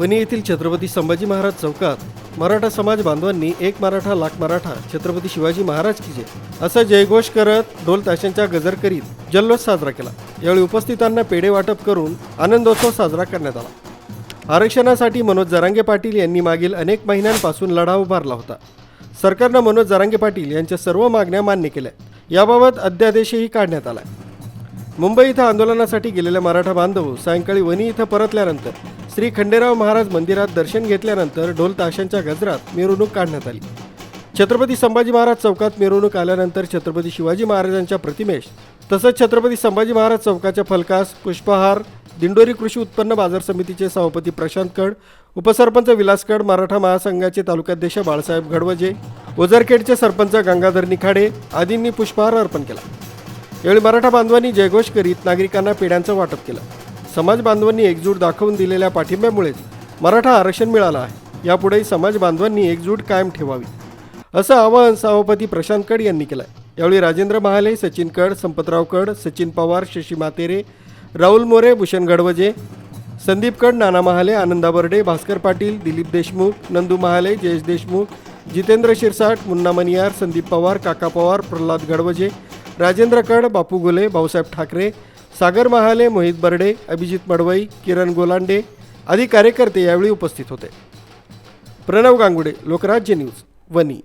वणी येथील छत्रपती संभाजी महाराज चौकात मराठा समाज बांधवांनी एक मराठा लाख मराठा छत्रपती शिवाजी महाराज की जय असा जयघोष करत ढोल ताशांचा गजर करीत जल्लोष साजरा केला. यावेळी उपस्थितांना पेढे वाटप करून आनंदोत्सव साजरा करण्यात आला. आरक्षणासाठी मनोज जरांगे पाटील यांनी मागील अनेक महिन्यांपासून लढा उभारला होता. सरकारनं मनोज जरांगे पाटील यांच्या सर्व मागण्या मान्य केल्या. याबाबत अध्यादेशही काढण्यात आला. मुंबई इथं आंदोलनासाठी गेलेले मराठा बांधव सायंकाळी वणी इथं परतल्यानंतर श्री खंडेराव महाराज मंदिरात दर्शन घेतल्यानंतर ढोल ताशांच्या गजरात मिरवणूक काढण्यात आली. छत्रपती संभाजी महाराज चौकात मिरवणूक आल्यानंतर छत्रपती शिवाजी महाराजांच्या प्रतिमेश तसंच छत्रपती संभाजी महाराज चौकाच्या फलकास पुष्पहार दिंडोरी कृषी उत्पन्न बाजार समितीचे सभापती प्रशांत कड उपसरपंच विलास कड मराठा महासंघाचे तालुकाध्यक्ष बाळासाहेब घडवजे ओझरखेडचे सरपंच गंगाधर निखाडे आदींनी पुष्पहार अर्पण केला. यावेळी मराठा बांधवांनी जयघोष करीत नागरिकांना पेढ्यांचं वाटप केलं. समाज बांधवांनी एकजूट दाखवून दिलेल्या पाठिंब्यामुळेच मराठा आरक्षण मिळालं आहे. यापुढेही समाज बांधवांनी एकजूट कायम ठेवावी. असं आवाहन सभापती प्रशांत कड यांनी केलं यावेळी राजेंद्र महाले सचिन कड संपतराव कड सचिन पवार शशी मातेरे राहुल मोरे भूषण गडवजे संदीप कड नाना महाले आनंदा बर्डे भास्कर पाटील दिलीप देशमुख नंदू महाले जयेश देशमुख जितेंद्र शिरसाट मुन्ना मनियार संदीप पवार काका पवार प्रल्हाद गडवजे राजेंद्र कड बापू गोले भाऊसाहेब ठाकरे सागर महाले मोहित बर्डे अभिजित मडवई किरण गोलांडे आदी कार्यकर्ते यावेळी उपस्थित होते. प्रणव गांगुडे लोकराज्य न्यूज वनी